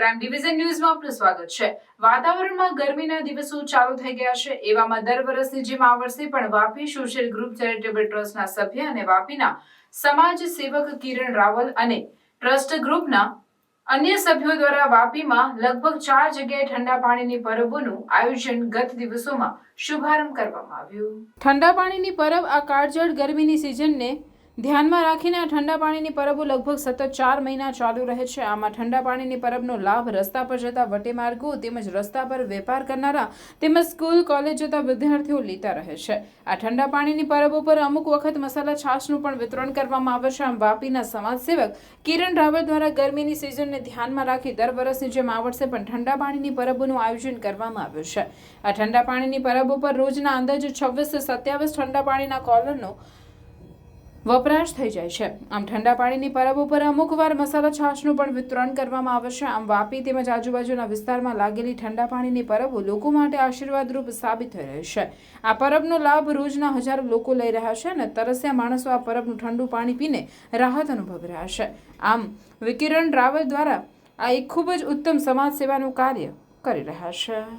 Prime division ન્યૂઝમાં આપનું સ્વાગત છે. વાતાવરણમાં ગરમીના દિવસો ચાલુ થઈ ગયા છે. એવામાં દર વર્ષની જેમ આ વર્ષે પણ વાપી સોશિયલ ગ્રુપ ચેરિટેબલ ટ્રસ્ટના સભ્ય અને વાપીના સમાજ સેવક કિરણ રાવલ અને ટ્રસ્ટ ગ્રુપના અન્ય સભ્યો દ્વારા વાપીમાં લગભગ ચાર જગ્યાએ ઠંડા પાણીની પરબોનું આયોજન ગત દિવસોમાં શુભારંભ કરવામાં આવ્યું. ઠંડા પાણીની પરબ આ કાળજળ ગરમીની સિઝનને ધ્યાનમાં રાખીને આ ઠંડા પાણીની પરબો લગભગ સતત ચાર મહિના ચાલુ રહે છે. આમાં ઠંડા પાણીની પરબનો લાભ રસ્તા પર જતા વટેમાર્ગો તેમજ રસ્તા પર વેપાર કરનારા તેમજ સ્કૂલ, કોલેજ જતા વિદ્યાર્થીઓ લેતા રહે છે. આ ઠંડા પાણીની પરબો પર અમુક વખત મસાલા છાશનું પણ વિતરણ કરવામાં આવે છે. આમ વાપીના સમાજસેવક કિરણ રાવલ દ્વારા ગરમીની સિઝનને ધ્યાનમાં રાખી દર વર્ષની જેમ આ વર્ષે પણ ઠંડા પાણીની પરબોનું આયોજન કરવામાં આવ્યું છે. આ ઠંડા પાણીની પરબો પર રોજના અંદાજે છવ્વીસ સત્યાવીસ ઠંડા પાણીના કોલરનો વપરાશ થઈ જાય છે. આમ ઠંડા પાણીની પરબ ઉપર અમુક વાર મસાલા છાશનું પણ વિતરણ કરવામાં આવશે આમ વાપી તેમજ આજુબાજુના વિસ્તારમાં લાગેલી ઠંડા પાણીની પરબો લોકો માટે આશીર્વાદરૂપ સાબિત થઈ રહી છે. આ પરબનો લાભ રોજના હજારો લોકો લઈ રહ્યા છે અને તરસ્યા માણસો આ પરબનું ઠંડુ પાણી પીને રાહત અનુભવી રહ્યા છે. આમ વિકિરણ રાવલ દ્વારા આ એક ખૂબ જ ઉત્તમ સમાજ સેવાનું કાર્ય કરી રહ્યા છે.